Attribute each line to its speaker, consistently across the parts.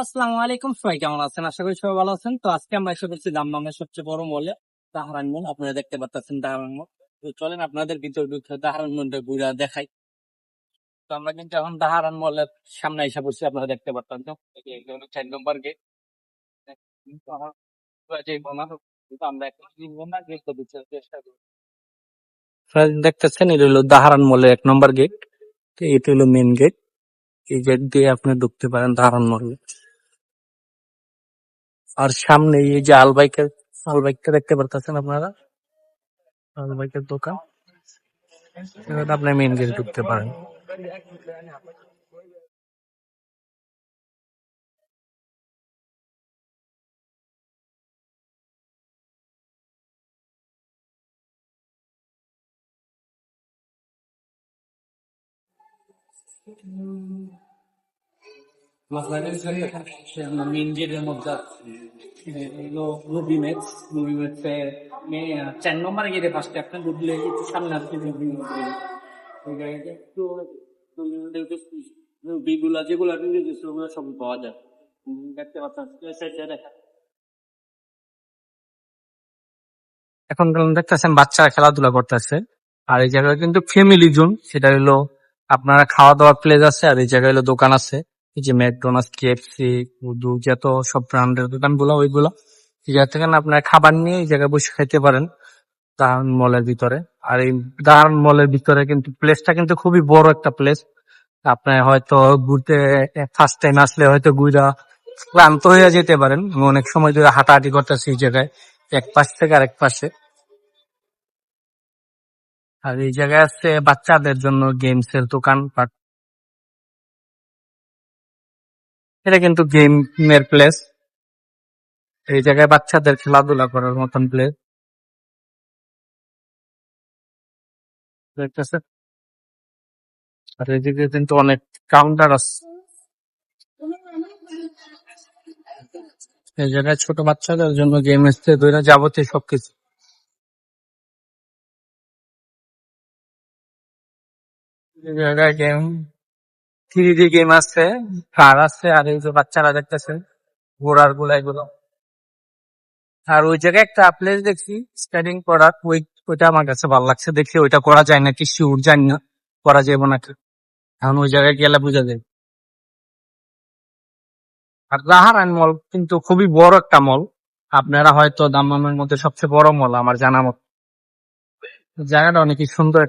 Speaker 1: আসসালামু আলাইকুম। সবাই কেমন আছেন? আশা করি সবাই ভালো আছেন। তো আজকে আমরা এসে করছি দামদামের সবচেয়ে বড় মলে দাহারান মল। আপনারা দেখতে পাচ্ছেন দাহারান মল। তো চলেন আপনাদের ভিতর ঢুকে দাহারান মলটা ঘুরে দেখাই। তো আমরা কিন্তু এখন দাহারান মলের সামনে এসে পড়ছি, আপনারা দেখতে পাচ্ছেন তো চার নম্বর গেট আমার দেখতেছেন, এটা হলো দাহারান মলের এক নম্বর গেট এটা হলো মেন গেট এই গেট দিয়ে আপনি ঢুকতে পারেন দাহারান মলে। আর সামনে এই যে আলবাইকের আলবাইকটা দেখতে পারতেছেন আপনারা আলবাইকের দোকান এবার আপনি মেন গেট ঢুকতে পারেন মেন মুভি ম্যাক্স মুভি ম্যাক্সে চার সামনে ওই গাড়িতে যেগুলো আপনি ওগুলো সব পাওয়া যায় দেখতে পাচ্ছেন এখন দেখতেছেন বাচ্চারা খেলাধুলা করতেছে আর এই জায়গায় কিন্তু ফ্যামিলি জোন সেটা হলো আপনারা খাওয়া দাওয়ার প্লেস আছে আর এই জায়গায় হলো দোকান আছে এই যে ম্যাকডোনাল্ডস, কেএফসি উদু যত সব ব্র্যান্ডের দোকানগুলো ওইগুলো, এই জায়গা থেকে আপনারা খাবার নিয়ে এই জায়গায় বসে খেতে পারেন দাহান মলের ভিতরে। আর এই দাহান মলের ভিতরে কিন্তু প্লেসটা কিন্তু খুবই বড় একটা প্লেস আপনার হয়তো ঘুরতে ফার্স্ট টাইম আসলে হয়তো ঘুরা ক্লান্ত হয়ে যেতে পারেন। অনেক সময় ধরে হাঁটাহাঁটি করতেছি এই জায়গায়, এক পাশ থেকে আরেক পাশে। আর এই জায়গায় আছে বাচ্চাদের জন্য গেমস এর দোকান এটা কিন্তু গেমের প্লেস এই জায়গায় বাচ্চাদের খেলাধুলা করার মতন প্লেস দেখতেছে আর এদিকে কিন্তু অনেক কাউন্টার আছে। এই জায়গায় ছোট বাচ্চাদের জন্য গেম এসছে, দুইটা যাবতীয় সবকিছু। এই জায়গায় গেম থ্রি ডি গেম আছে কার আছে আর এই যে বাচ্চারা দেখতেছে, ঘোড়ারগুলা এগুলো। আর ওই জায়গায় একটা প্লেস দেখছি স্কেটিং করার ওই, ওইটা আমার কাছে ভালো লাগছে দেখি, ওইটা করা যায় নাকি? শিওর জানি না, করা যাবে নাকি এখন ওই জায়গায় গেলে বোঝা যায়। আর রাহারান মল কিন্তু খুবই বড় একটা মল আপনারা হয়তো দাম্মামের মধ্যে সবচেয়ে বড় মল আমার জানা মত। জায়গাটা অনেক সুন্দর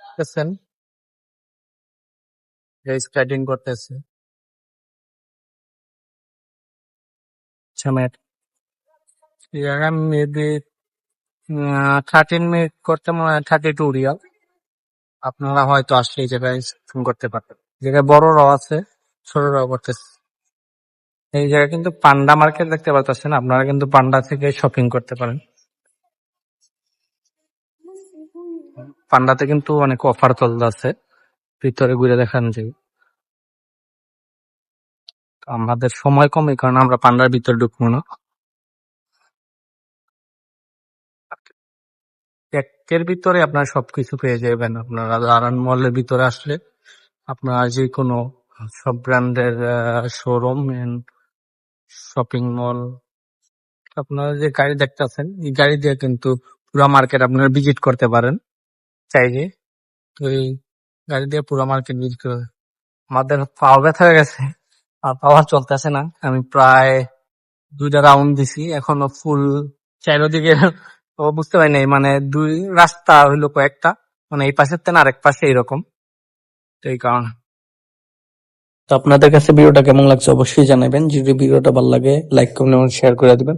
Speaker 1: দেখতেছেন স্কেটিং করতেছে। থার্টিন করতে মনে হয় থার্টি টু রিয়াল আপনারা হয়তো আসলে এই জায়গায় ফোন করতে পারবেন। এই জায়গায় বড়রাও আছে ছোটরাও করতেছে। এই জায়গায় কিন্তু পান্ডা মার্কেট দেখতে পাচ্ছেন আপনারা কিন্তু পান্ডা থেকে শপিং করতে পারেন। পান্ডাতে কিন্তু অনেক অফার চলতেছে। ভিতরে ঘুরে দেখান তো আমাদের সময় কম, এই কারণে আমরা পান্ডার ভিতরে ঢুকবো না। একের ভিতরে আপনার সবকিছু পেয়ে যাবেন। আপনারা দারান মলের ভিতরে আসলে আপনারা যে কোনো সব ব্র্যান্ডের শোরুম শপিং মল আপনারা যে গাড়ি দেখতেছেন, এই গাড়ি দিয়ে কিন্তু পুরো মার্কেট আপনারা ভিজিট করতে পারেন। চাইলে। তো এই গাড়ি দিয়ে পুরো মার্কেট ভিজিট করে আমাদের পাওয়া ব্যথা হয়ে গেছে, আর পাওয়া চলতেছে না। আমি প্রায় দুইটা রাউন্ড দিছি, এখনও ফুল চারিদিকে, ও বুঝতে পারি নাই মানে দুই রাস্তা হইল কয়েকটা মানে এই পাশের তেন আরেক পাশে এরকম। তো এই কারণে।
Speaker 2: তো আপনাদের কাছে ভিডিওটা কেমন লাগছে অবশ্যই জানাবেন। যদি ভিডিওটা ভালো লাগে লাইক কমেন্ট এবং শেয়ার করে দিবেন।